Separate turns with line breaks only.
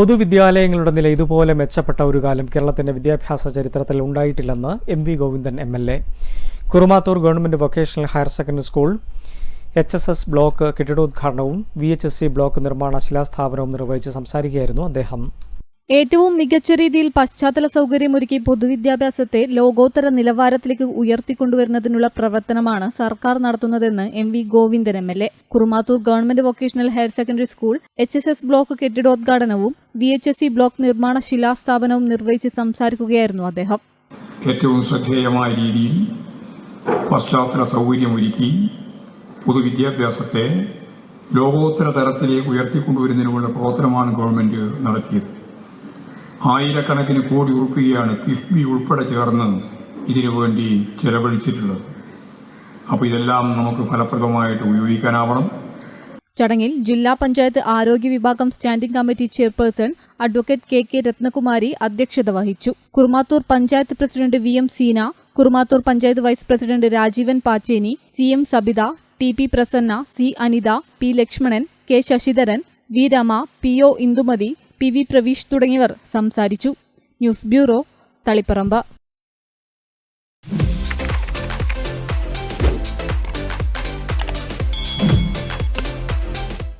പൊതുവിദ്യാലയങ്ങളുടെ നില ഇതുപോലെ മെച്ചപ്പെട്ട ഒരു കാലം കേരളത്തിന്റെ വിദ്യാഭ്യാസ ചരിത്രത്തിൽ ഉണ്ടായിട്ടില്ലെന്ന് M V Govindan M L A. Kurumathur government vocational higher secondary school H S S block കെട്ടിടോദ്ഘാടനവും V H S C block നിർമ്മാണ ശിലാസ്ഥാപനവും നിർവഹിച്ച് സംസാരിക്കുകയായിരുന്നു അദ്ദേഹം.
ഏറ്റവും മികച്ച രീതിയിൽ പശ്ചാത്തല സൗകര്യമൊരുക്കി പൊതുവിദ്യാഭ്യാസത്തെ ലോകോത്തര നിലവാരത്തിലേക്ക് ഉയർത്തിക്കൊണ്ടുവരുന്നതിനുള്ള പ്രവർത്തനമാണ് സർക്കാർ നടത്തുന്നതെന്ന് M V Govindan M L A. Kurumathur government vocational higher secondary school H S S block കെട്ടിടോദ്ഘാടനവും V H S C block നിർമ്മാണ ശിലാസ്ഥാപനവും നിർവഹിച്ച് സംസാരിക്കുകയായിരുന്നു അദ്ദേഹം.
ഏറ്റവും ശ്രദ്ധേയമായ രീതിയിൽ പശ്ചാത്തല സൗകര്യമൊരുക്കി പൊതുവിദ്യാഭ്യാസത്തെ ലോകോത്തര തലത്തിലേക്ക് ഉയർത്തിക്കൊണ്ടുവരുന്നതിനുള്ള പ്രവർത്തനമാണ് ഗവൺമെന്റ് നടത്തിയത്. ആയിരക്കണക്കിന് കോടി ഉറുപ്പികയാണ് കിഫ്ബി ഉൾപ്പെടെ ചേർന്ന് ഇതിനു വേണ്ടി ചെലവഴിച്ചിട്ടുള്ളത്. അപ്പോൾ ഇതെല്ലാം നമുക്ക് ഫലപ്രദമായിട്ട് ഉപയോഗിക്കാനാവണം.
ചടങ്ങിൽ ജില്ലാ പഞ്ചായത്ത് ആരോഗ്യ വിഭാഗം standing committee chairperson advocate K K Ratnakumari അധ്യക്ഷത വഹിച്ചു. Kurumathur panchayat president V M Seena Kurumathur panchayat vice president Rajeevan Pachheni C M Sabitha T P Prasanna C Anitha P Lakshmanan K Sasidharan V Rema P O Indumathi P V Praveesh തുടങ്ങിയവർ സംസാരിച്ചു. News bureau Taliparamba.